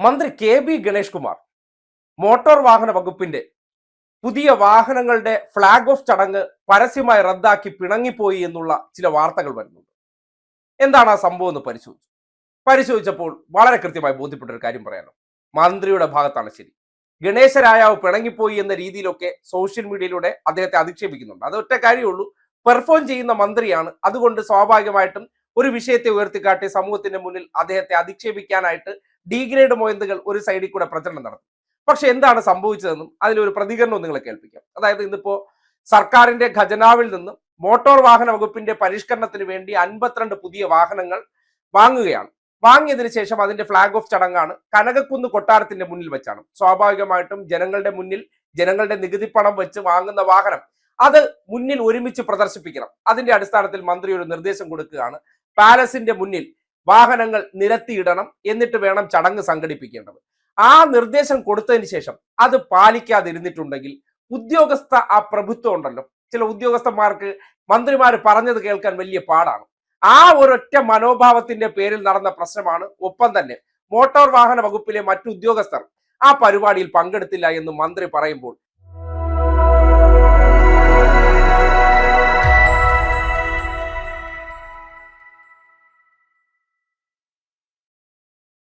മന്ത്രി K B Ganesh Kumar motor വാഹന വകുപ്പിന്റെ പുതിയ വാഹനങ്ങളുടെ ഫ്ളാഗ് ഓഫ് ചടങ്ങ് പരസ്യമായി റദ്ദാക്കി പിണങ്ങിപ്പോയി എന്നുള്ള ചില വാർത്തകൾ വരുന്നുണ്ട്. എന്താണ് ആ സംഭവം എന്ന് പരിശോധിച്ചു. പരിശോധിച്ചപ്പോൾ വളരെ കൃത്യമായി ബോധ്യപ്പെട്ട ഒരു കാര്യം പറയാനോ മന്ത്രിയുടെ ഭാഗത്താണ് ശരി. ഗണേശരായാവ് പിണങ്ങിപ്പോയി എന്ന രീതിയിലൊക്കെ സോഷ്യൽ മീഡിയയിലൂടെ അദ്ദേഹത്തെ അധിക്ഷേപിക്കുന്നുണ്ട്. അത് ഒറ്റ കാര്യമുള്ളൂ പെർഫോം ചെയ്യുന്ന മന്ത്രിയാണ്. അതുകൊണ്ട് സ്വാഭാവികമായിട്ടും ഒരു വിഷയത്തെ ഉയർത്തിക്കാട്ടി സമൂഹത്തിന്റെ മുന്നിൽ അദ്ദേഹത്തെ അധിക്ഷേപിക്കാനായിട്ട് ഡീഗ്രേഡ് മൊയന്തുകൾ ഒരു സൈഡിൽ കൂടെ പ്രചരണം നടത്തി. പക്ഷെ എന്താണ് സംഭവിച്ചതെന്നും അതിലൊരു പ്രതികരണവും നിങ്ങളെ കേൾപ്പിക്കാം. അതായത് ഇന്നിപ്പോ സർക്കാരിന്റെ ഖജനാവിൽ നിന്നും മോട്ടോർ വാഹന വകുപ്പിന്റെ പരിഷ്കരണത്തിന് വേണ്ടി അൻപത്തിരണ്ട് പുതിയ വാഹനങ്ങൾ വാങ്ങുകയാണ്. വാങ്ങിയതിന് ശേഷം അതിന്റെ ഫ്ളാഗ് ഓഫ് ചടങ്ങാണ് കനകക്കുന്ന് കൊട്ടാരത്തിന്റെ മുന്നിൽ വെച്ചാണ്. സ്വാഭാവികമായിട്ടും ജനങ്ങളുടെ മുന്നിൽ ജനങ്ങളുടെ നികുതി പണം വെച്ച് വാങ്ങുന്ന വാഹനം അത് മുന്നിൽ ഒരുമിച്ച് പ്രദർശിപ്പിക്കണം. അതിന്റെ അടിസ്ഥാനത്തിൽ മന്ത്രി ഒരു നിർദ്ദേശം കൊടുക്കുകയാണ്. പാലസിന്റെ മുന്നിൽ വാഹനങ്ങൾ നിരത്തിയിടണം എന്നിട്ട് വേണം ചടങ്ങ് സംഘടിപ്പിക്കേണ്ടത്. ആ നിർദ്ദേശം കൊടുത്തതിന് ശേഷം അത് പാലിക്കാതിരുന്നിട്ടുണ്ടെങ്കിൽ ഉദ്യോഗസ്ഥ ആ പ്രഭുത്വം ഉണ്ടല്ലോ. ചില ഉദ്യോഗസ്ഥന്മാർക്ക് മന്ത്രിമാർ പറഞ്ഞത് കേൾക്കാൻ വലിയ പാടാണ്. ആ ഒരൊറ്റ മനോഭാവത്തിന്റെ പേരിൽ നടന്ന പ്രശ്നമാണ് ഒപ്പം തന്നെ മോട്ടോർ വാഹന വകുപ്പിലെ മറ്റു ഉദ്യോഗസ്ഥർ ആ പരിപാടിയിൽ പങ്കെടുത്തില്ല എന്ന് മന്ത്രി പറയുമ്പോൾ